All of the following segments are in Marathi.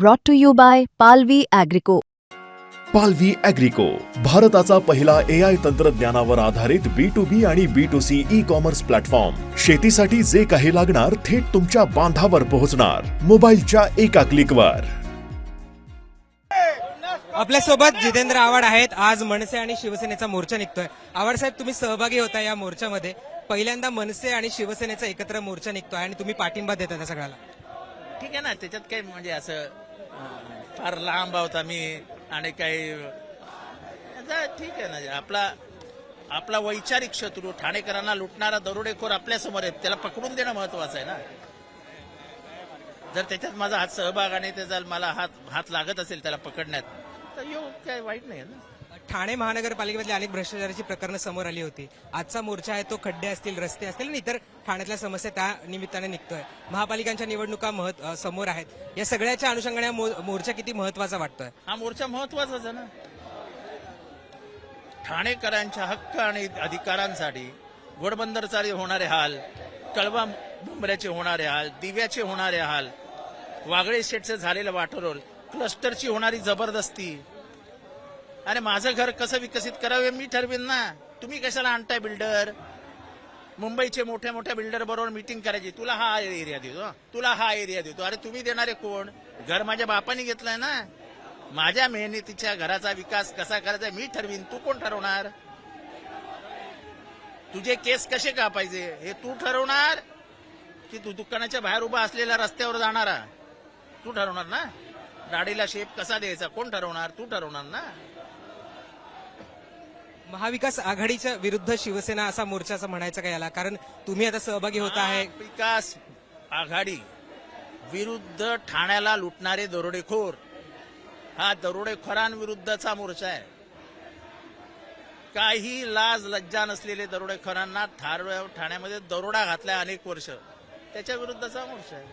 brought to you by Palvi Agrico. पालवी अॅग्रिको भारताचा पहिला ए आय तंत्रज्ञानावर आधारित बी टू बी आणि B to C e commerce platform शेतीसाठी जे काही लागणार थेट तुमच्या बांधावर पोहोचणार. मोबाईलच्या एका क्लिकवर आपल्यासोबत जितेंद्र आव्हाड आहेत. आज मनसे आणि शिवसेनेचा मोर्चा निघतोय. आव्हाड साहेब तुम्ही सहभागी होता या मोर्चामध्ये. पहिल्यांदा मनसे आणि शिवसेनेचा एकत्र मोर्चा निघतोय आणि तुम्ही पाठिंबा देता त्या सगळ्याला. ठीक आहे ना त्याच्यात काही म्हणजे असं फार लांब आहोत आम्ही आणि काही ठीक आहे ना आपला आपला वैचारिक शत्रू ठाणेकरांना लुटणारा दरोडेखोर आपल्यासमोर आहे त्याला पकडून देणं महत्वाचं आहे ना. जर त्याच्यात माझा हात सहभाग आणि त्याचा मला हात हात लागत असेल त्याला पकडण्यात तर येऊ काय वाईट नाही ना. ठाणे महानगरपालिकेमधली अनेक भ्रष्टाचाराची प्रकरणं समोर आली होती. आजचा मोर्चा आहे तो खड्डे असतील रस्ते असतील आणि इतर ठाण्यातल्या समस्या त्या निमित्ताने निघतोय. महापालिकांच्या निवडणुका महत समोर आहेत. या सगळ्याच्या अनुषंगाने मो- मोर्चा किती महत्त्वाचा वाटतोय? हा मोर्चा महत्वाचाच आहे ना. ठाणेकरांच्या हक्क आणि अधिकारांसाठी घोडबंदरचा होणारे हाल कळवा मुंबऱ्याचे होणारे हाल दिव्याचे होणारे हाल वागळे शेटचे झालेलं वाटरोल क्लस्टरची होणारी जबरदस्ती अरे माझं घर कसं विकसित करावे मी ठरवेन ना. तुम्ही कशाला आणताय बिल्डर मुंबईचे मोठ्या मोठ्या बिल्डर बरोबर मिटिंग करायची. तुला हा एरिया देतो. तुला हा एरिया देतो. अरे तुम्ही देणारे कोण? घर माझ्या बापाने घेतलंय ना. माझ्या मेहनतीच्या घराचा विकास कसा करायचा मी ठरवीन. तू कोण ठरवणार? तुझे केस कसे कापायचे हे तू ठरवणार की तू दुकानाच्या बाहेर उभा असलेल्या रस्त्यावर जाणारा? तू ठरवणार ना? गाडीला शेप कसा द्यायचा? कोण ठरवणार? तू ठरवणार ना? महाविकास आघाडीच्या विरुद्ध शिवसेना असा मोर्चा असं म्हणायचं का याला? कारण तुम्ही आता सहभागी होत आहे. विकास आघाडी विरुद्ध ठाण्याला लुटणारे दरोडेखोर हा दरोडेखोरांविरुद्धचा मोर्चा आहे. काही लाज लज्जा नसलेले दरोडेखोरांना ठार ठाण्यामध्ये दरोडा घातलाय अनेक वर्ष. त्याच्या विरुद्धचा मोर्चा आहे.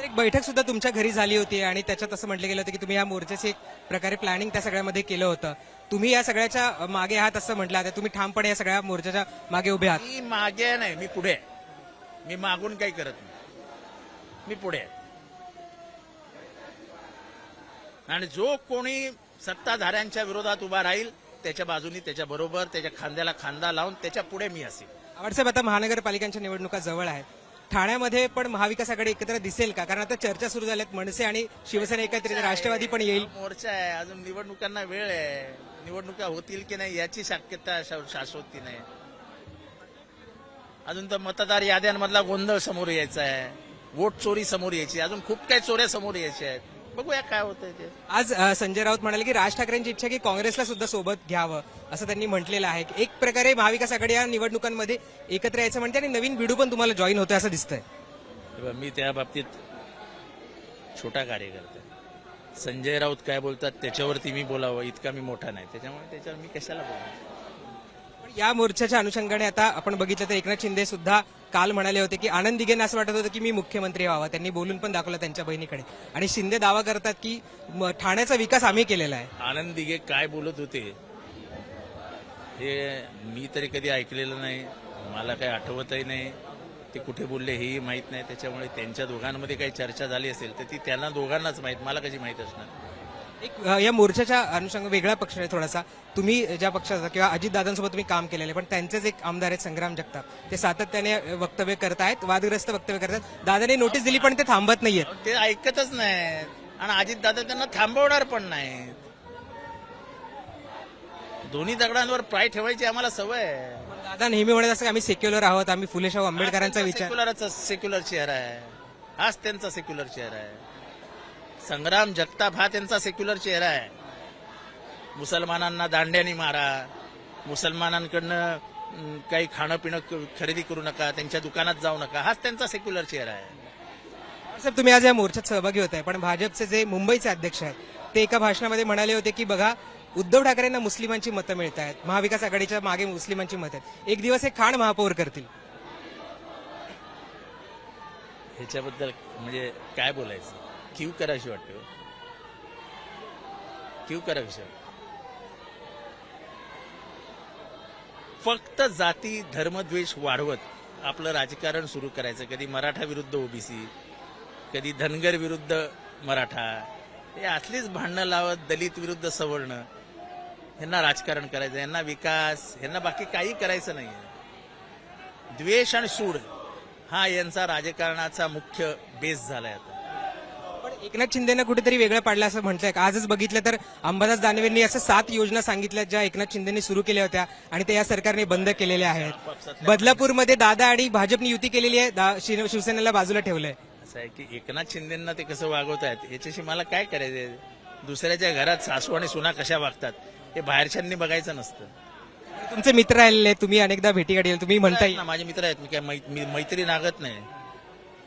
तर एक बैठक सुद्धा तुमच्या घरी झाली होती आणि त्याच्यात असं म्हटलं गेलं होतं की तुम्ही या मोर्चाचे एक प्रकारे प्लॅनिंग त्या सगळ्यामध्ये केलं होतं. तुम्ही या सगळ्याच्या मागे आहात असं म्हटलं आता. तुम्ही ठामपणे या सगळ्या मोर्चाच्या मागे उभे आहात. मी मागे नाही मी पुढे आहे. मी मागून काही करत नाही. मी पुढे आहे. आणि जो कोणी सत्ताधाऱ्यांच्या विरोधात उभा राहील त्याच्या बाजूनी त्याच्या बरोबर त्याच्या खांद्याला खांदा लावून त्याच्या पुढे मी असेल. आवडसाहेब आता महानगरपालिकांच्या निवडणुका जवळ आहेत. ठाण्यामध्ये पण महाविकास आघाडी एकत्र दिसेल का? कारण आता चर्चा सुरू झाल्यात मनसे आणि शिवसेना एकत्रित राष्ट्रवादी पण येईल. मोर्चा आहे. अजून निवडणुकांना वेळ आहे. निवडणुका होतील की नाही याची शक्यता शाश्वती नाही. अजून तर मतदार याद्यांमधला गोंधळ समोर यायचा आहे. वोट चोरी समोर यायची. अजून खूप काही चोऱ्या समोर यायच्या आहेत. बघूया काय होतंय ते. आज अ, संजय राऊत म्हणाले की राज ठाकरेंची इच्छा की काँग्रेसला सुद्धा सोबत घ्यावं असं त्यांनी म्हटलेलं आहे. एक प्रकारे महाविकास आघाडी या निवडणुकांमध्ये एकत्र यायचं म्हणते आणि नवीन बिडू पण तुम्हाला जॉईन होतं असं दिसतंय. तेव्हा मी त्या बाबतीत छोटा कार्यकर्ता आहे. संजय राऊत काय बोलतात त्याच्यावरती मी बोलावं इतका मी मोठा नाही. त्याच्यामुळे त्याच्यावर मी कशाला बोलावं? या मोर्चाच्या अनुषंगाने आता आपण बघितलं तर एकनाथ शिंदे सुद्धा काल म्हणाले होते की आनंद दिघेंना असं वाटत होतं की मी मुख्यमंत्री व्हावा. त्यांनी बोलून पण दाखवलं त्यांच्या बहिणीकडे. आणि शिंदे दावा करतात की ठाण्याचा विकास आम्ही केलेला आहे. आनंद दिघे काय बोलत होते हे मी तरी कधी ऐकलेलं नाही. मला काही आठवतही नाही. ते कुठे बोलले हेही माहीत नाही. त्याच्यामुळे त्यांच्या दोघांमध्ये काही चर्चा झाली असेल तर ती त्यांना दोघांनाच माहीत. मला कशी माहीत असणार. एक या मोर्चाच्या अनुषंग वेगळा पक्ष आहे थोडासा. तुम्ही ज्या पक्षाचा किंवा अजितदादांसोबत तुम्ही काम केलेलं आहे पण त्यांचेच एक आमदार आहेत संग्राम जगताप. ते सातत्याने वक्तव्य करतायत वादग्रस्त वक्तव्य करतात दादाने नोटीस दिली पण ते थांबत नाहीयेत. ते ऐकतच नाहीत आणि अजित दादा त्यांना थांबवणार पण नाहीत दोन्ही दगडांवर पाय ठेवायची आम्हाला सवय आहे. दादा नेहमी म्हणत असं आम्ही सेक्युलर आहोत आम्ही फुले शाहू आंबेडकरांचा विचार. सेक्युलरचा सेक्युलर चेहरा आहे. हाच त्यांचा सेक्युलर चेहरा आहे. संग्राम जगताप हा त्यांचा सेक्युलर चेहरा आहे. मुसलमानांना दांड्यानी मारा. मुसलमानांकडनं काही खाणं पिणं खरेदी करू नका त्यांच्या दुकानात जाऊ नका. हाच त्यांचा सेक्युलर चेहरा आहे. साहेब तुम्ही आज या मोर्चात सहभागी होत आहे पण भाजपचे जे मुंबईचे अध्यक्ष आहेत ते एका भाषणामध्ये म्हणाले होते की बघा उद्धव ठाकरेंना मुस्लिमांची मतं मिळत आहेत महाविकास आघाडीच्या मागे मुस्लिमांची मतं आहेत. एक दिवस हे खाण महापौर करतील. ह्याच्याबद्दल म्हणजे काय बोलायचं? क्यू करायची वाटते हो. क्यू करायची फक्त जाती धर्मद्वेष वाढवत आपलं राजकारण सुरू करायचं. कधी मराठा विरुद्ध ओबीसी कधी धनगर विरुद्ध मराठा. हे असलीच भांडणं लावत दलित विरुद्ध सवर्ण. यांना राजकारण करायचं यांना विकास यांना बाकी काही करायचं नाही द्वेष आणि सूड हा यांचा राजकारणाचा मुख्य बेस झालाय आता. एकनाथ शिंदेनं कुठेतरी वेगळं पाडलं असं म्हटलंय. आजच बघितलं तर अंबादास दानवेंनी असं सात योजना सांगितल्या ज्या एकनाथ शिंदेनी सुरू केल्या होत्या आणि ते या सरकारने बंद केलेल्या आहेत. बदलापूरमध्ये दादा आणि भाजपने युती केलेली आहे. शिवसेनेला बाजूला ठेवलंय. असं आहे की एकनाथ शिंदेना ते कसं वागवत आहेत याच्याशी मला काय करायचंय? दुसऱ्याच्या घरात सासू आणि सुना कशा वागतात हे बाहेरच्यांनी बघायचं नसतं. तुमचे मित्र आहेत, तुम्ही अनेकदा भेटी तुम्ही म्हणता आहेत ना, माझे मित्र आहेत. मी काय मैत्री नागत नाही.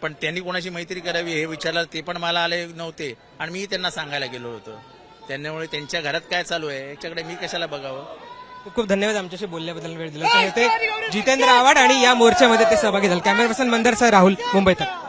पण त्यांनी कोणाशी मैत्री करावी हे विचारलं ते पण मला आले नव्हते. आणि मी त्यांना सांगायला गेलो होतो. त्यामुळे त्यांच्या घरात काय चालू आहे याच्याकडे मी कशाला बघावं? खूप खूप धन्यवाद आमच्याशी बोलल्याबद्दल वेळ दिला. तर ते जितेंद्र आव्हाड आणि या मोर्चामध्ये ते सहभागी झाले. कॅमेरा पर्सन मंदर सह राहुल मुंबई तक